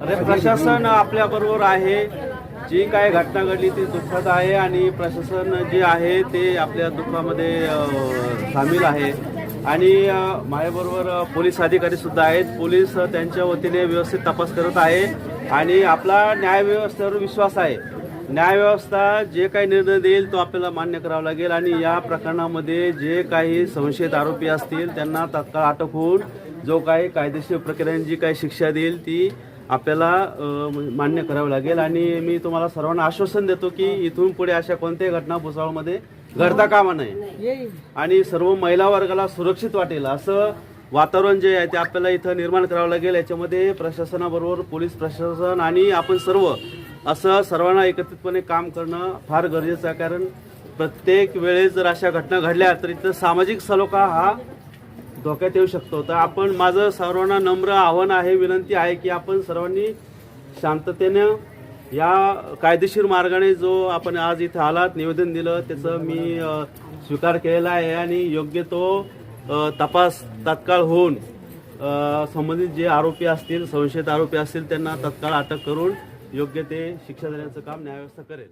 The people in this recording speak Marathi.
अरे प्रशासन आपल्या बरोबर आहे. जी काय घटना घडली ती दुःखद आहे आणि प्रशासन जे आहे ते आपल्या दुःखामध्ये सामील आहे. आणि माझ्याबरोबर पोलीस अधिकारी सुद्धा आहेत. पोलीस त्यांच्या वतीने व्यवस्थित तपास करत आहे. आणि आपला न्यायव्यवस्थेवर विश्वास आहे. न्यायव्यवस्था जे काही निर्णय देईल तो आपल्याला मान्य करावा लागेल. आणि या प्रकरणामध्ये जे काही संशयित आरोपी असतील त्यांना तत्काळ अटक होऊन जो काही कायदेशीर प्रक्रियेने जी काही शिक्षा देईल ती आपल्याला अ, मान्य करावी लागेल आणि मी तुम्हाला सर्वांना आश्वासन देतो की इथून पुढे अशा कोणत्याही घटना भुसावळमध्ये घडता कामा नये. आणि सर्व महिला वर्गाला सुरक्षित वाटेल असं वातावरण जे आहे ते आपल्याला इथं निर्माण करावं लागेल. याच्यामध्ये प्रशासनाबरोबर पोलीस प्रशासन आणि आपण सर्व असं सर्वांना एकत्रितपणे काम करणं फार गरजेचं आहे. कारण प्रत्येक वेळेस जर अशा घटना घडल्या तर इथं सामाजिक सलोखा हा धोक्यात येऊ शकतो. तर आपण माझं सर्वांना नम्र आव्हान आहे विनंती आहे की आपण सर्वांनी शांततेनं या कायदेशीर मार्गाने जो आपण आज इथे आलात निवेदन दिलं त्याचं मी स्वीकार केलेला आहे आणि योग्य तो तपास तात्काळ होऊन संबंधित जे आरोपी असतील संशयित आरोपी असतील त्यांना तत्काळ अटक करून योग्य ते शिक्षा देण्याचं काम न्यायव्यवस्था करेल.